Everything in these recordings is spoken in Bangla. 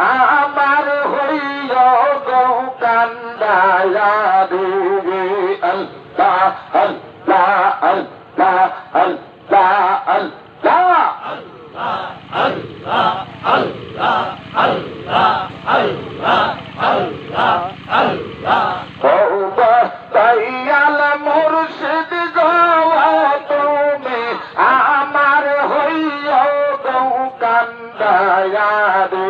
আমার হইয় গঙ্কান্দায়ারি আল্লাহ আল্লাহ আল্লাহ আল্লাহ আল্লাহ। গো তুমি আমার হইয় কান্দায়ারি ও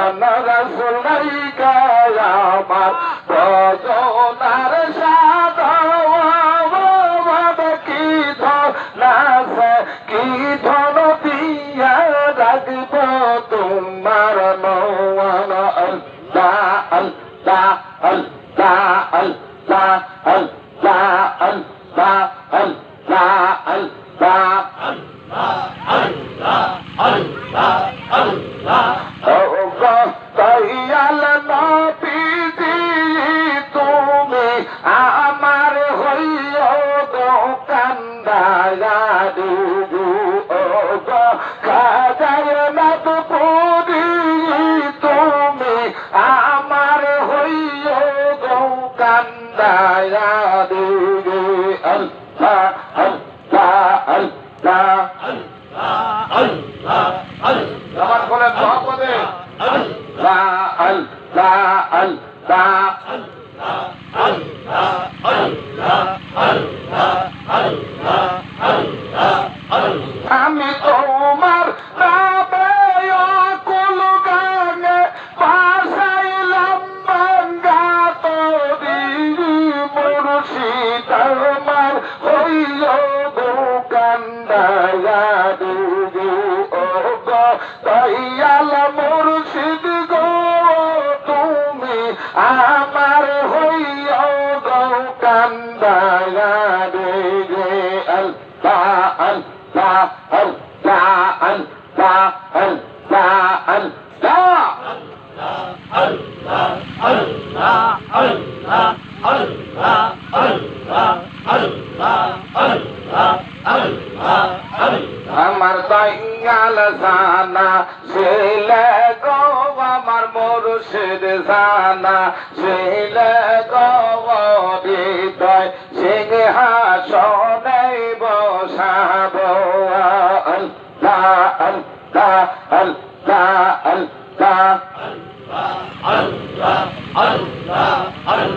নয়ন রসুল নাই আমার ভজনার সাধ কি ধনাস কি ধন দিয়া রাখব তোমার নয়ন আল্লাহ আল্লাহ আল্লাহ আল্লাহ আল্লাহ আল্লাহ আল্লাহ আল্লাহ ও গো খাজায় নাথ পুরি তুমি আমার গো কান্দায়ারি আল্লাহ আল্লাহ আমার বলে আল্লাহ আল্লাহ আল্লাহ। আমি আদুগো ওগো দয়াল মুর্শিদ গো তুমি আমার হইও গো কান্দাগারে রে আল্লাহ আল্লাহ আল্লাহ আল্লাহ আল্লাহ আল্লাহ Allah, Allah, Allah, Allah, Allah. আমার দয়াল জানা ছেলে গো আমার মুর্শিদ জানা। ছেলে গো হৃদয় সিংহাসনে বসাব। আল্লাহ আল্লাহ আল্লাহ আল্লাহ।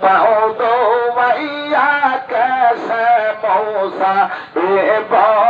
Paudo, Maria, Casa, Moça, Ebo.